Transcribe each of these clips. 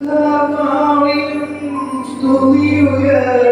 Love, I'm in to leave you.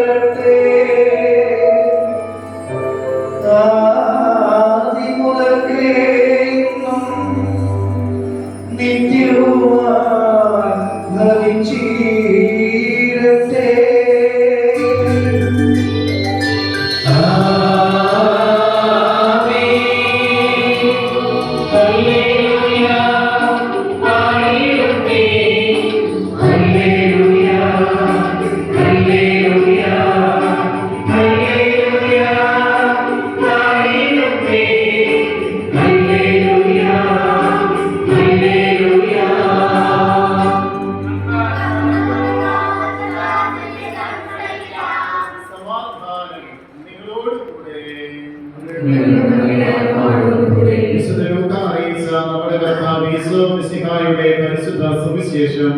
കർത്താവ് ഈശോ മിശിഹായുടെ പരിശുദ്ധ സുവിശേഷം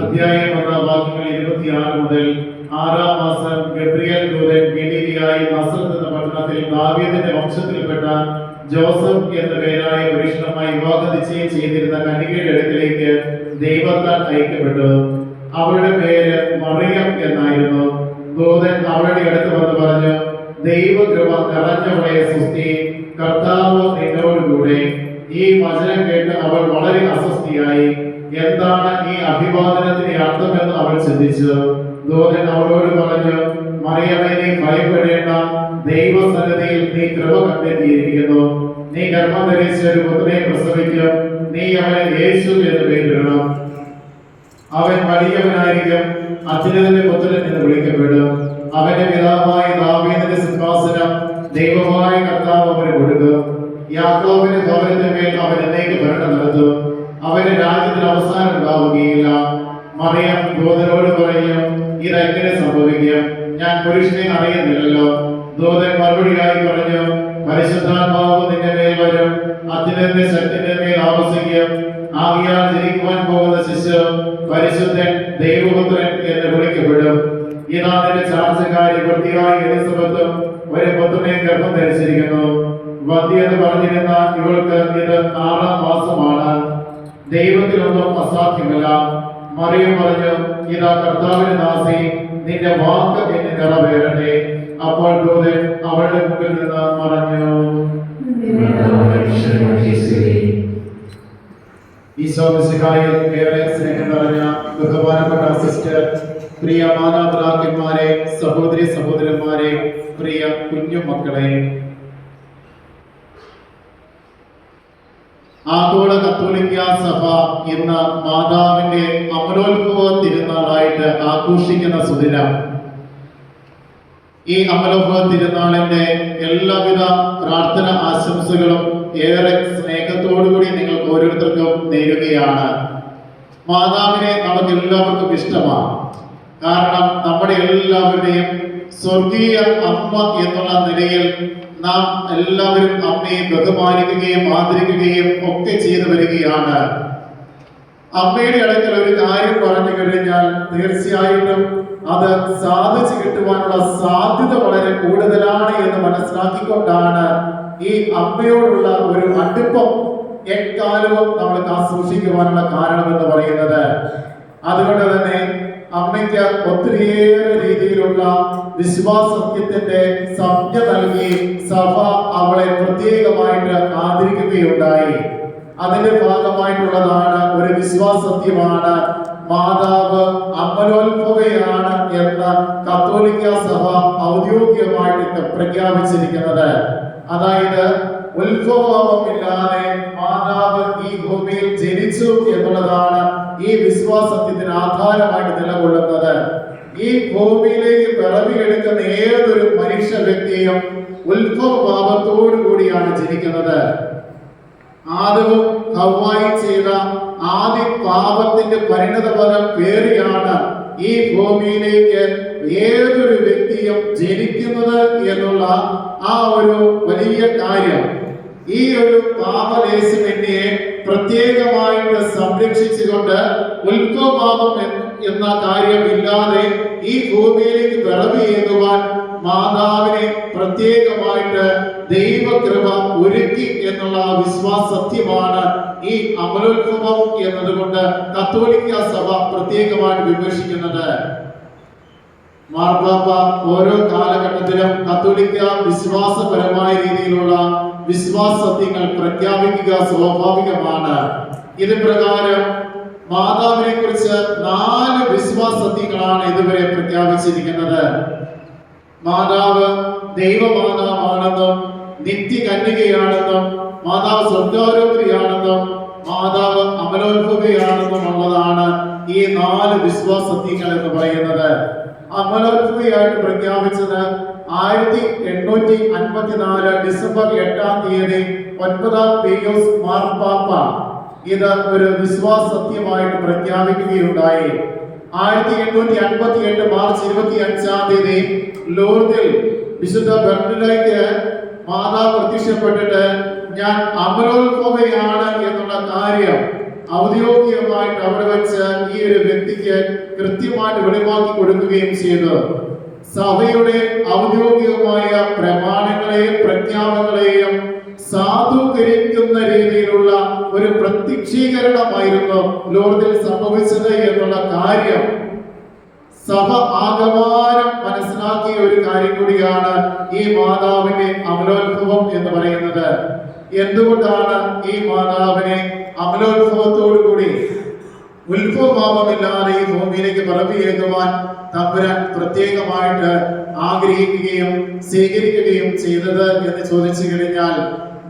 അധ്യായം ഒന്നാം വാക്യങ്ങൾ ഇരുപത്തിയാറ് മുതൽ ആറാം മാസം ഗബ്രിയൽ ദൂരൻ ഗലീലിയായി നസറത്ത് എന്ന പട്ടണത്തിൽ ദാവീദിന്റെ വംശത്തിൽപ്പെട്ട ജോസഫ് എന്ന പേരായ പുരുഷനുമായി വിവാഹ നിശ്ചയം ചെയ്തിരുന്ന കനികയുടെ അടുക്കിലേക്ക് ദൈവത്താൽ അയക്കപ്പെട്ടു. അവളുടെ പേര് മറിയം എന്നായിരുന്നു. ദൂതൻ അവളുടെ അടുത്ത് വന്ന് പറഞ്ഞു ദൈവകൃപ നിറഞ്ഞവളെ സുസ്തി ദൈവമായ കർത്താവ് അവന് കൊടുക്കും യാക്കോബിന്റെ ഭവനത്തിന് മേൽ അവൻ എന്നേക്ക് ഭരണം നടത്തും. അവന്റെ രാജ്യത്തിന് അവസാനം ഉണ്ടാവുകയില്ല. മറിയം ദൂതനോട് പറയും ഇതെങ്ങനെ സംഭവിക്കും. ഞാൻ പുരുഷനെ അറിയുന്നില്ലല്ലോ. ദൂതൻ മറുപടിയായി പറഞ്ഞു പരിശുദ്ധാത്മാവ് നിന്റെ മേൽ വരും. അത്യുന്നതന്റെ ശക്തിന്റെ മേൽ ആവസിക്കും. ജനിക്കുവാൻ പോകുന്ന ശിശു പരിശുദ്ധൻ ദൈവപുത്രൻ എന്ന് വിളിക്കപ്പെടും. ഇതാ നിന്റെ ചാർച്ചക്കാരി വൃത്തിയായി എലിസബത്തും ഒരു പുത്രനെ ഗർഭം ധരിച്ചിരിക്കുന്നു. വന്തി എന്ന് പറഞ്ഞിരുന്ന ഇവൾക്ക് ഇത് ആറാം മാസമാണ്. ദൈവത്തിനൊന്നും അസാധ്യമല്ല. മറിയം പറഞ്ഞു ഇതാ കർത്താവിന് ദാസി നിന്റെ വാക്ക് എന്ന് നിറവേറട്ടെ. അപ്പോൾ ദൂതൻ അവളുടെ മുമ്പിൽ നിന്ന് മറഞ്ഞു. ഈശോ മിശിഹായിൽ ഏറെ സ്നേഹം നിറഞ്ഞ ബഹുമാനപ്പെട്ട സിസ്റ്റർ പ്രിയ മാതാപിതാക്കന്മാരെ സഹോദരി സഹോദരന്മാരെ പ്രിയ കുഞ്ഞു മക്കളെ ആഗോള കത്തോലിക്ക സഭ ഇന്ന് മാതാവിന്റെ അമലോത്ഭവ തിരുനാളായിട്ട് ആഘോഷിക്കുന്ന സുദിനം ഈ അമലോത്ഭവ തിരുനാളിന്റെ എല്ലാവിധ പ്രാർത്ഥന ആശംസകളും ഏറെ സ്നേഹത്തോടുകൂടി നിങ്ങൾ ഓരോരുത്തർക്കും നേരുകയാണ്. മാതാവിനെ നമുക്ക് എല്ലാവർക്കും ഇഷ്ടമാണ്. കാരണം നമ്മുടെ എല്ലാവരുടെയും സ്വർഗീയ അമ്മ എന്നുള്ള നിലയിൽ നാം എല്ലാവരും അമ്മയെ ബഹുമാനിക്കുകയും ആദരിക്കുകയും ഒക്കെ ചെയ്തു വരികയാണ്. അമ്മയുടെ അടുക്കൽ ഒരു കാര്യം പറഞ്ഞു കഴിഞ്ഞാൽ തീർച്ചയായിട്ടും അത് സാധിച്ചു കിട്ടുവാനുള്ള സാധ്യത വളരെ കൂടുതലാണ് എന്ന് മനസ്സിലാക്കിക്കൊണ്ടാണ് ഈ അമ്മയോടുള്ള ഒരു അടുപ്പം എക്കാലവും നമ്മൾ സൂക്ഷിക്കുവാനുള്ള കാരണം എന്ന് പറയുന്നത്. അതുകൊണ്ട് തന്നെ അമ്മയ്ക്ക് ഒത്തിരിയേറെ രീതിയിലുള്ള വിശ്വാസത്യത്തിന്റെ സംജ്ഞ നൽകി സഭ അവളെ പ്രത്യേകമായിട്ട് ആദരിക്കുകയുണ്ടായി. അതിന്റെ ഭാഗമായിട്ടുള്ളതാണ് ഒരു വിശ്വാസത്യമാണ്. മാതാവ് അമ്മലോത്ഭവയാണ് എന്ന് കത്തോലിക്ക സഭ ഔദ്യോഗികമായിട്ട് പ്രഖ്യാപിച്ചിരിക്കുന്നത്. അതായത് ഉത്ഭവമില്ലാതെ മാതാവ് ഈ ഭൂമിയിൽ ജനിച്ചു എന്നുള്ളതാണ് ഈ വിശ്വാസത്തിന് ആധാരമായിട്ട് നിലകൊള്ളുന്നത്. ഈ ഭൂമിയിലേക്ക് പിറവിയെടുക്കുന്ന ഏതൊരു മനുഷ്യ വ്യക്തിയും ഉത്ഭവഭാവത്തോടു കൂടിയാണ് ജനിക്കുന്നത്. ആദവും ഹവായി ചെയ്ത ആദ്യ പാപത്തിന്റെ പരിണത ഫലം പേറിയാണ് ഈ ഭൂമിയിലേക്ക് ഏതൊരു വ്യക്തിയും ജനിക്കുന്നത് എന്നുള്ള ആ ഒരു വലിയ കാര്യം. ഈ ഒരു പാപലേശമെന്നിയെ പ്രത്യേകമായിട്ട് സംരക്ഷിച്ചുകൊണ്ട് ഉൽക്കോപാപം എന്ന- കാര്യമില്ലാതെ ഈ ഭൂമിയിലേക്ക് വിളവ് ചെയ്യുവാൻ മാതാവിനെ പ്രത്യേകമായിട്ട് ദൈവകൃപ ഒരുക്കി എന്നുള്ള വിശ്വാസ സത്യമാണ് ഈ അമലോത്ഭവം എന്നതുകൊണ്ട് കത്തോലിക്ക സഭ പ്രത്യേകമായിട്ട് വിമർശിക്കുന്നത്. മാർപ്പാപ്പ ഓരോ കാലഘട്ടത്തിലും കത്തോലിക്ക വിശ്വാസപരമായ രീതിയിലുള്ള വിശ്വാസ സത്യങ്ങൾ പ്രഖ്യാപിക്കുക സ്വാഭാവികമാണ്. ഇത് പ്രകാരം മാതാവിനെ കുറിച്ച് നാല് വിശ്വാസത്യങ്ങളാണ് ഇതുവരെ പ്രഖ്യാപിച്ചിരിക്കുന്നത്. മാതാവ് ദൈവമാതാവാണെന്നും നിത്യകന്യകയാണെന്നും മാതാവ് സ്വർഗാരോപരിയാണെന്നും മാതാവ് അമലോത്ഭവയാണെന്നും ഉള്ളതാണ് ഈ നാല് വിശ്വാസത്യങ്ങൾ എന്ന് പറയുന്നത്. അമലോത്ഭവയായിട്ട് പ്രഖ്യാപിച്ചത് ആയിരത്തി എണ്ണൂറ്റി അൻപത്തിനാല് ഡിസംബർ എട്ടാം തീയതി ഒൻപതാം പിയൂസ് മാർപ്പാപ്പ. ഇത് ഒരു വിശ്വാസ സത്യമായിട്ട് പ്രഖ്യാപിക്കുകയുണ്ടായി. ആയിരത്തി എണ്ണൂറ്റി അൻപത്തി എട്ട് മാർച്ച് ഇരുപത്തി അഞ്ചാം തീയതി ലോർദിൽ വിശുദ്ധ ബർണിലേക്ക് മാതാ പ്രത്യക്ഷപ്പെട്ടിട്ട് ഞാൻ അമരോത്ഭവയാണ് എന്നുള്ള കാര്യം ഔദ്യോഗികമായിട്ട് അവിടെ വെച്ച് ഈ ഒരു വ്യക്തിക്ക് കൃത്യമായിട്ട് വെളിവാക്കി കൊടുക്കുകയും ചെയ്തു. സഭയുടെ ഔദ്യോഗികമായ പ്രമാണങ്ങളെയും പ്രഖ്യാപനങ്ങളെയും സാധൂകരിക്കുന്ന രീതിയിലുള്ള ഒരു പ്രത്യക്ഷീകരണമായിരുന്നു ലോർദിൽ സംഭവിച്ചത് എന്നുള്ള കാര്യം. സഭ ആകമാനം മനസ്സിലാക്കിയ ഒരു കാര്യം കൂടിയാണ് ഈ മാതാവിന്റെ അമലോത്ഭവം എന്ന് പറയുന്നത്. എന്തുകൊണ്ടാണ് ഈ മാതാവിനെ അമലോത്ഭവത്തോടു കൂടി ഉത്ഭവഭാവമില്ലാതെ ഈ ഭൂമിയിലേക്ക് പറവിയേകുവാൻ തമ്പുരാൻ പ്രത്യേകമായിട്ട് ആഗ്രഹിക്കുകയും സ്വീകരിക്കുകയും ചെയ്തത് എന്ന് ചോദിച്ചു കഴിഞ്ഞാൽ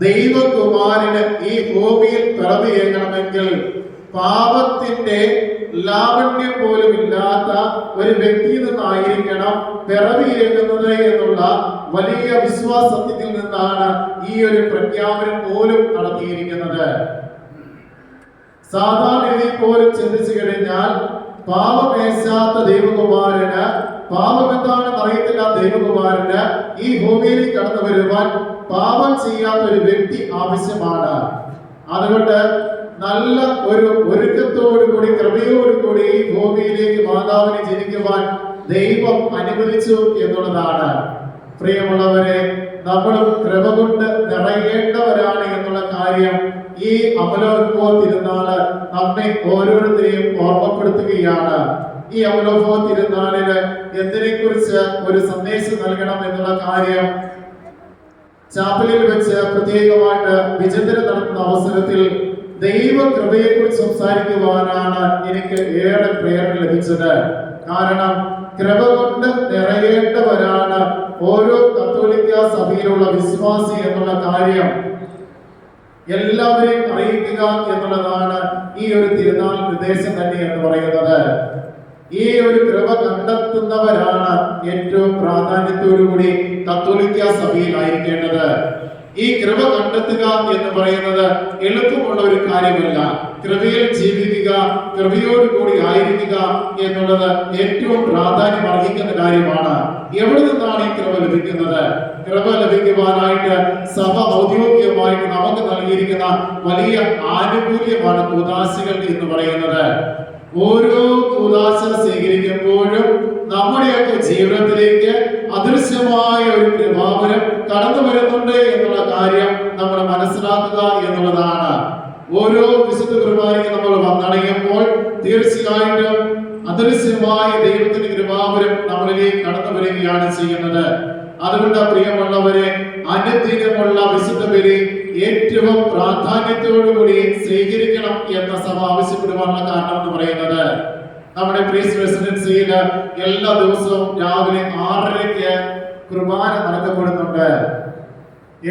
ദൈവകുമാരന് ഈ ഭൂമിയിൽ പിറവിയേകണമെങ്കിൽ പാപത്തിന്റെ ലാവണ്യം പോലും ഇല്ലാത്ത ഒരു വ്യക്തിയിൽ നിന്നായിരിക്കണം പിറവിയേകുന്നത് എന്നുള്ള വലിയ വിശ്വാസത്തിൽ നിന്നാണ് ഈ ഒരു പ്രഖ്യാപനം പോലും നടത്തിയിരിക്കുന്നത്. സാധാരണ രീതിയിൽ പോലും ചിന്തിച്ചു കഴിഞ്ഞാൽ പാപമേശാത്ത ദൈവകുമാരന് പാപം എന്താണെന്ന് അറിയത്തില്ല ദൈവകുമാരന് ഈ ഭൂമിയിൽ കടന്നു വരുവാൻ പാപം ചെയ്യാത്ത ഒരു വ്യക്തി ആവശ്യമാണ്. അതുകൊണ്ട് നല്ല ഒരു ഒരുക്കത്തോടു കൂടി കൃപയോടു കൂടി ഈ ഭൂമിയിലേക്ക് മാതാവിനെ ജനിക്കുവാൻ ദൈവം അനുവദിച്ചു എന്നുള്ളതാണ്. പ്രിയമുള്ളവരെ നമ്മളും കൃപ കൊണ്ട് നിറയേണ്ടവരാണ് എന്നുള്ള കാര്യം ഈ അമലോത്ഭവ തിരുനാൾ നമ്മെ ഓരോരുത്തരെയും ഓർമ്മപ്പെടുത്തുകയാണ്. ഈ അമലോത്ഭവ തിരുനാളിന് എന്തിനെ കുറിച്ച് ഒരു സന്ദേശം നൽകണം എന്നുള്ള കാര്യം ചാപ്പലിൽ വെച്ച് പ്രത്യേകമായിട്ട് വിചിന്തനം നടത്തുന്ന അവസരത്തിൽ ദൈവ കൃപയെ കുറിച്ച് സംസാരിക്കുവാനാണ് എനിക്ക് ഏറെ പ്രേരണ ലഭിച്ചത്. കാരണം കൃപ കൊണ്ട് നിറയേണ്ടവരാണ് ഓരോ കത്തോലിക്ക സഭയിലുള്ള വിശ്വാസി എന്നുള്ള കാര്യം എല്ലാവരെയും അറിയിക്കുക എന്നുള്ളതാണ് ഈ ഒരു തിരുനാൾ നിർദ്ദേശം തന്നെ എന്ന് പറയുന്നത്. ഈ ഒരു കൃപ കണ്ടെത്തുന്നവരാണ് ഏറ്റവും പ്രാധാന്യത്തോടുകൂടി കത്തോലിക്ക സഭയിലായിരിക്കേണ്ടത് ഈ കൃപ കണ്ടെത്തുക എന്ന് പറയുന്നത് എളുപ്പമുള്ള ഒരു കാര്യമല്ല. കൃപയിൽ ജീവിക്കുക കൃപയോടുകൂടി ആയിരിക്കുക എന്നുള്ളത് ഏറ്റവും പ്രാധാന്യം അർഹിക്കുന്ന കാര്യമാണ്. എവിടെ നിന്നാണ് ഈ കൃപ ലഭിക്കുന്നത്? കൃപ ലഭിക്കുവാനായിട്ട് സഭ ഔദ്യോഗികമായിട്ട് നമുക്ക് നൽകിയിരിക്കുന്ന വലിയ ആനുകൂല്യമാണ് കൂതാശികൾ എന്ന് പറയുന്നത്. ഓരോ കൂതാശ സ്വീകരിക്കുമ്പോഴും നമ്മുടെയൊക്കെ ജീവിതത്തിലേക്ക് അദൃശ്യമായ ഒരു കൃപാവരം കടന്നു വരുന്നുണ്ട് എന്നുള്ള കാര്യം നമ്മൾ മനസ്സിലാക്കുക എന്നുള്ളതാണ്. ഓരോ വിശുദ്ധ കുർബാനയ്ക്ക് നമ്മൾ വന്നടയുമ്പോൾ തീർച്ചയായിട്ടും അദൃശ്യമായ ദൈവത്തിന്റെ കൃപാവരം നമ്മളിലേക്ക് കടന്നു വരികയാണ് ചെയ്യുന്നത്. അതുകൊണ്ട് പ്രിയമുള്ളവരെ അനുദിനമുള്ള വിശുദ്ധ ബലി ഏറ്റവും പ്രാധാന്യത്തോടുകൂടി സ്വീകരിക്കണം എന്ന സഭ ആവശ്യപ്പെടുവാനുള്ള കാരണം എന്ന് പറയുന്നത്. നമ്മുടെ പ്രീസ് റെസിഡൻസിയിൽ എല്ലാ ദിവസവും രാവിലെ ആറരയ്ക്ക് കുർബാന നടത്തപ്പെടുന്നുണ്ട്.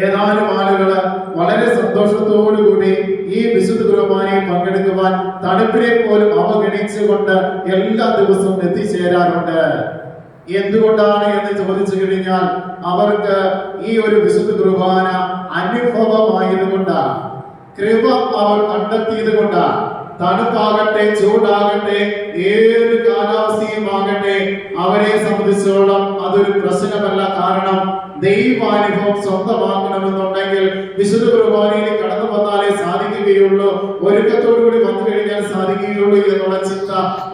ഏതാനും ആളുകൾ വളരെ സന്തോഷത്തോടു കൂടി ഈ വിശുദ്ധ കുർബാനയിൽ പങ്കെടുക്കുവാൻ തണുപ്പിനെ പോലും അവഗണിച്ചുകൊണ്ട് എല്ലാ ദിവസവും എത്തിച്ചേരാറുണ്ട്. എന്തുകൊണ്ടാണ് എന്ന് ചോദിച്ചു കഴിഞ്ഞാൽ അവർക്ക് ഈ ഒരു വിശുദ്ധ കുർബാന അനുഭവമായതുകൊണ്ടാണ്. കൃപ അവർ കണ്ടെത്തിയത് കൊണ്ടാണ് തണുപ്പാകട്ടെ ചൂടാകട്ടെ ഏത് കാലാവസ്ഥയും ആകട്ടെ അവരെ സംബന്ധിച്ചോളം അതൊരു പ്രശ്നമല്ല. കാരണം ദൈവാനുഭവം സ്വന്തമാക്കണമെന്നുണ്ടെങ്കിൽ വിശുദ്ധ കുർബാനയിൽ കടന്നു വന്നാലേ സാധിക്കുകയുള്ളൂ. ഒരുക്കത്തോടു കൂടി വന്നു കഴിഞ്ഞാൽ സാധിക്കുകയുള്ളൂ എന്നുള്ള ചിന്ത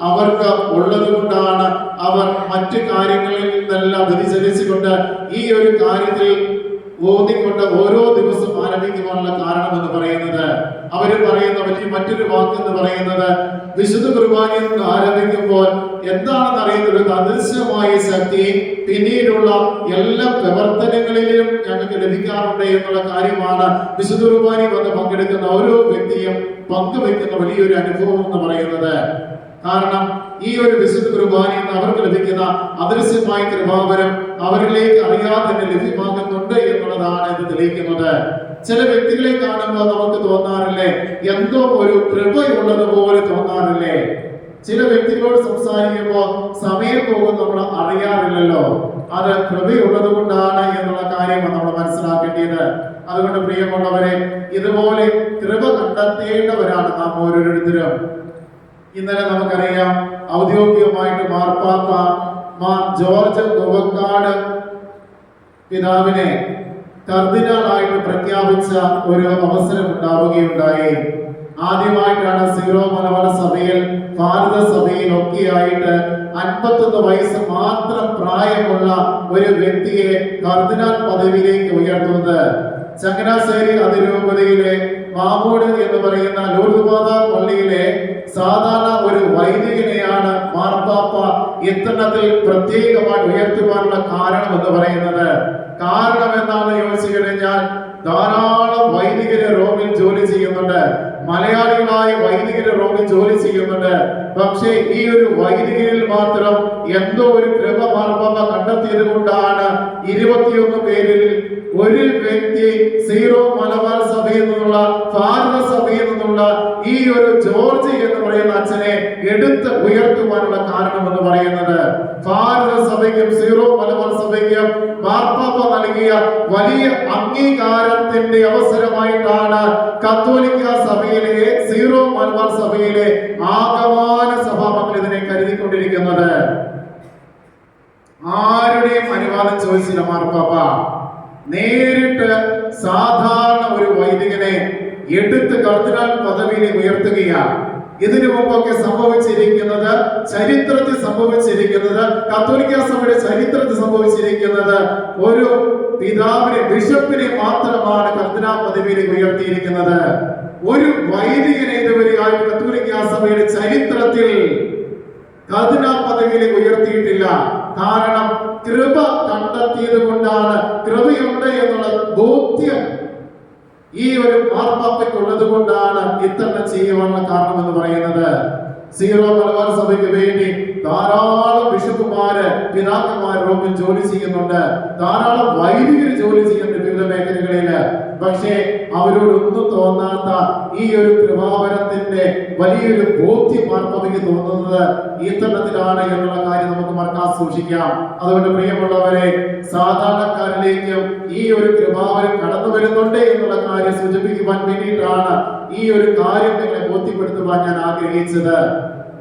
അവർക്ക് ഉള്ളത് കൊണ്ടാണ് അവർ മറ്റു കാര്യങ്ങളിൽ നിന്നെല്ലാം വ്യതിചലിച്ചുകൊണ്ട് ഈ ഒരു കാര്യത്തിൽ ഓതിക്കൊണ്ട് ഓരോ ദിവസം ആരംഭിക്കുവാനുള്ള കാരണം എന്ന് പറയുന്നത്. അവർ പറയുന്ന വലിയ മറ്റൊരു വാക്ക് എന്ന് പറയുന്നത് വിശുദ്ധ കുർബാനയിൽ നിന്ന് ആരംഭിക്കുമ്പോൾ എന്താണെന്ന് അറിയുന്ന ഒരു അദൃശ്യമായ ശക്തി പിന്നീടുള്ള എല്ലാ പ്രവർത്തനങ്ങളിലും ഞങ്ങൾക്ക് ലഭിക്കാറുണ്ട് എന്നുള്ള കാര്യമാണ് വിശുദ്ധ കുർബാനയിൽ വന്ന് പങ്കെടുക്കുന്ന ഓരോ വ്യക്തിയും പങ്കുവെക്കുന്ന വലിയൊരു അനുഭവം എന്ന് പറയുന്നത്. കാരണം ഈ ഒരു വിശുദ്ധ കുർബാനയിൽ നിന്ന് അവർക്ക് ലഭിക്കുന്ന അദൃശ്യമായ കൃപാവരം അവരിലേക്ക് അറിയാതെ തന്നെ ലഭ്യമാകുന്നുണ്ട് എന്നുള്ളതാണ് ഇത് തെളിയിക്കുന്നത്. ചില വ്യക്തികളെ കാണുമ്പോൾ നമുക്ക് തോന്നാറില്ലേ? എന്തോ ഒരു കൃപയുള്ളത് പോലെ തോന്നാറില്ലേ? ചില വ്യക്തികളോട് സംസാരിക്കുമ്പോൾ സമയം പോകും നമ്മൾ അറിയാറില്ലല്ലോ. അത് കൃപയുള്ളത് കൊണ്ടാണ് എന്നുള്ള കാര്യമാണ് നമ്മൾ മനസ്സിലാക്കേണ്ടത്. അതുകൊണ്ട് പ്രിയമുള്ളവരെ ഇതുപോലെ കൃപ കണ്ടെത്തേണ്ടവരാണ് നാം ഓരോരുത്തരും. ഇന്നലെ നമുക്കറിയാം ഔദ്യോഗികമായിട്ട് മാർപ്പാപ്പ മാർ ജോർജ് ഗോവക്കാട് പിതാവിനെ കർദിനാളായിട്ട് പ്രഖ്യാപിച്ച ഒരു അവസരം ഉണ്ടാവുകയുണ്ടായി. ആദ്യമായിട്ടാണ് സീറോ മലബാർ സഭയിൽ ഭാരത സഭയിൽ ഒക്കെയായിട്ട് അൻപത്തൊന്ന് വയസ്സ് മാത്രം പ്രായമുള്ള ഒരു വ്യക്തിയെ കർദിനാൾ പദവിയിലേക്ക് ഉയർത്തുന്നത്. ചങ്ങനാശ്ശേരി അതിരൂപതയിലെ മാമൂട് എന്ന് പറയുന്ന ലൂർദുമാത പള്ളിയിലെ സാധാരണ ഒരു വൈദികനെയാണ് മാർപ്പാപ്പ ഇത്തരണത്തിൽ പ്രത്യേകമായി ഉയർത്തുവാനുള്ള കാരണം എന്ന് പറയുന്നത്. കാരണം എന്താണെന്ന് ചോദിച്ചു കഴിഞ്ഞാൽ ധാരാളം വൈദികര് റോമിൽ ജോലി ചെയ്യുന്നുണ്ട്. മലയാളികളായ വൈദികര് റോമിൽ ജോലി ചെയ്യുന്നുണ്ട്. പക്ഷേ ഈ ഒരു വൈദികയിൽ മാത്രം എന്തോ ഒരു മാർപ്പാപ്പ കണ്ടെത്തിയത് കൊണ്ടാണ് ഇരുപത്തിയൊന്ന് പേരിൽ ഒരു വ്യക്തി സീറോ മലബാർ സഭയിൽ നിന്നുള്ള ഭാരത സഭയിൽ നിന്നുള്ള ഒരു ജോർജ് എന്ന് പറയുന്ന അച്ഛനെ എടുത്ത് ഉയർത്തുവാനുള്ള കാരണം എന്ന് പറയുന്നത് ഭാരത സഭയ്ക്കും സീറോ മലബാർ സഭയ്ക്കും മാർപ്പാപ്പ നൽകിയ വലിയ അംഗീകാരത്തിന്റെ അവസരമായിട്ടാണ് കത്തോലിക്ക സഭയിലെ സീറോ മലബാർ സഭയിലെ ആഗമാന സഭാമക്കൾ ഇതിനെ കരുതിക്കൊണ്ടിരിക്കുന്നത്. ആരുടെയും അനുവാദം ചോദിച്ചില്ല മാർപ്പാപ്പ. നേരിട്ട് സാധാരണ ഒരു വൈദികനെ എടുത്ത് കർദിനാൾ പദവിയിലേക്ക് ഉയർത്തുകയാണ്. ഇതിനു മുമ്പൊക്കെ സംഭവിച്ചിരിക്കുന്നത് ചരിത്രത്തിൽ സംഭവിച്ചിരിക്കുന്നത് കത്തോലിക്ക സഭയുടെ ചരിത്രത്തിൽ സംഭവിച്ചിരിക്കുന്നത് ഒരു പിതാവിനെ ബിഷപ്പിനെ മാത്രമാണ് കർദിനാൾ പദവിയിലേക്ക് ഉയർത്തിയിരിക്കുന്നത്. ഒരു വൈദികനെ ഇതുവരെ ഇതുവരെയായിട്ട് കത്തോലിക്ക സഭയുടെ ചരിത്രത്തിൽ കർദിനാൾ പദവിയിലേക്ക് ഉയർത്തിയിട്ടില്ല. കാരണം കൃപ കണ്ടെത്തിയത് കൊണ്ടാണ് കൃപയുണ്ട് എന്നുള്ള ബോധ്യം ഈ ഒരു മാർപ്പാപ്പയ്ക്ക് ഉള്ളത് കൊണ്ടാണ് ഇത്തരം ചെയ്യുവാനുള്ള കാരണം എന്ന് പറയുന്നത്. സീറോ മലബാർ സഭയ്ക്ക് വേണ്ടി ധാരാളം ബിഷപ്പുമാര് പിതാക്കന്മാർ ജോലി ചെയ്യുന്നുണ്ട്. ധാരാളം വൈദികർ ജോലി ചെയ്യുന്നുണ്ട് വിവിധ മേഖലകളിൽ. പക്ഷേ അവരോടൊന്നും തോന്നാത്ത ഈ ഒരു കൃപാവരത്തിന്റെ വലിയൊരു ബോധ്യം മാർപ്പാപ്പയ്ക്ക് തോന്നുന്നത്. ഈ തരണത്തിലാണ് എന്നുള്ള കാര്യം നമുക്ക് മറക്കാൻ സൂക്ഷിക്കാം. അതുകൊണ്ട് പ്രിയമുള്ളവരെ സാധാരണക്കാരിലേക്കും ഈ ഒരു കൃപാവരം കടന്നു വരുന്നുണ്ട് എന്നുള്ള കാര്യം സൂചിപ്പിക്കുവാൻ വേണ്ടിയിട്ടാണ് ഈ ഒരു കാര്യം നിങ്ങളെ ബോധ്യപ്പെടുത്തുവാൻ ഞാൻ ആഗ്രഹിച്ചത്.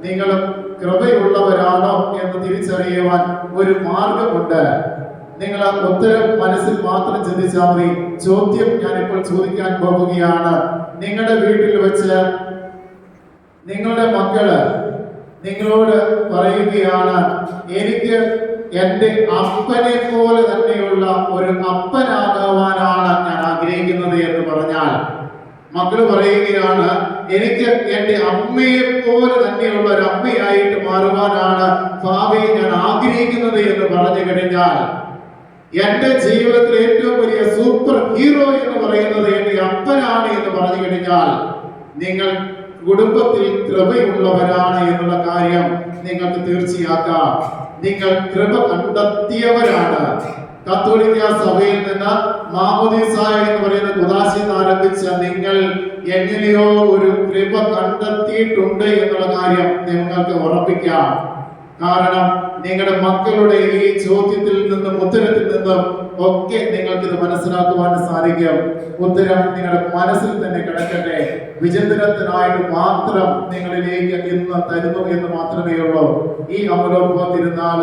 നിങ്ങളും കൃപയുള്ളവരാണോ എന്ന് തിരിച്ചറിയുവാൻ ഒരു മാർഗമുണ്ട്. നിങ്ങൾ ആ ഉത്തരം മനസ്സിൽ മാത്രം ചിന്തിച്ചാൽ മതി. ചോദ്യം ഞാൻ ഇപ്പോൾ ചോദിക്കാൻ പോകുകയാണ്. നിങ്ങളുടെ വീട്ടിൽ വെച്ച് നിങ്ങളുടെ മക്കൾ നിങ്ങളോട് പറയുകയാണ് എനിക്ക് എന്റെ അപ്പനെ പോലെ തന്നെയുള്ള ഒരു അപ്പനാകുവാനാണ് ഞാൻ ആഗ്രഹിക്കുന്നത് എന്ന് പറഞ്ഞാൽ മക്കൾ പറയുകയാണ് എനിക്ക് എന്റെ അമ്മയെ പോലെ തന്നെയുള്ള ഒരു അമ്മയായിട്ട് മാറുവാനാണ് ഭാവിയെ ഞാൻ ആഗ്രഹിക്കുന്നത് എന്ന് പറഞ്ഞു കഴിഞ്ഞാൽ എന്റെ ജീവിതത്തിൽ ഏറ്റവും വലിയ സൂപ്പർ ഹീറോ എന്ന് പറയുന്നത് എന്റെ അപ്പനാണ് എന്ന് പറഞ്ഞു കഴിഞ്ഞാൽ നിങ്ങൾ കുടുംബത്തിൽ കൃപയുള്ളവരാണ് എന്നുള്ള കാര്യം നിങ്ങൾക്ക് തീർച്ചയാക്കാം. നിങ്ങൾ കൃപ കണ്ടെത്തിയവരാണ്. കത്തോലിക്ക സഭയിൽ നിന്ന് മാമോദീസായ എന്ന് പറയുന്ന കുദാശയിൽ ആരംഭിച്ച നിങ്ങൾ എങ്ങനെയോ ഒരു കൃപ കണ്ടെത്തിയിട്ടുണ്ട് എന്നുള്ള കാര്യം നിങ്ങൾക്ക് ഉറപ്പിക്കാം. കാരണം നിങ്ങളുടെ മക്കളുടെ ഈ ചോദ്യത്തിൽ നിന്നും ഉത്തരത്തിൽ നിന്നും ഒക്കെ നിങ്ങൾക്ക് ഇത് മനസ്സിലാക്കുവാൻ സാധിക്കും. ഉത്തരം നിങ്ങളുടെ മനസ്സിൽ തന്നെ കിടക്കട്ടെ. വിചിന്തനത്തിനായിട്ട് മാത്രം നിങ്ങളിലേക്ക് ഇന്ന് തരുന്നു എന്ന് മാത്രമേ ഉള്ളൂ. ഈ അമലോത്ഭവ തിരുനാൾ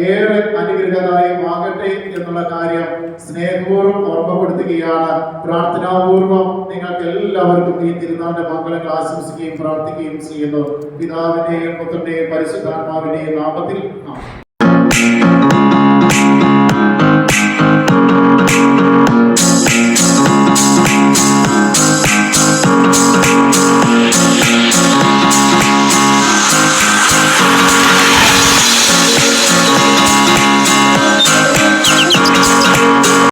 ഏറെ അനുഗ്രഹദായം ആകട്ടെ എന്നുള്ള കാര്യം സ്നേഹപൂർവം ഓർമ്മപ്പെടുത്തുകയാണ്. പ്രാർത്ഥനാപൂർവം നിങ്ങൾക്ക് എല്ലാവർക്കും ഈ തിരുനാളിന്റെ മംഗളങ്ങൾ ആശംസിക്കുകയും പ്രാർത്ഥിക്കുകയും ചെയ്യുന്നു. പിതാവിന്റെയും പുത്രന്റെയും പരിശുദ്ധാത്മാവിന്റെയും നാമത്തിൽ.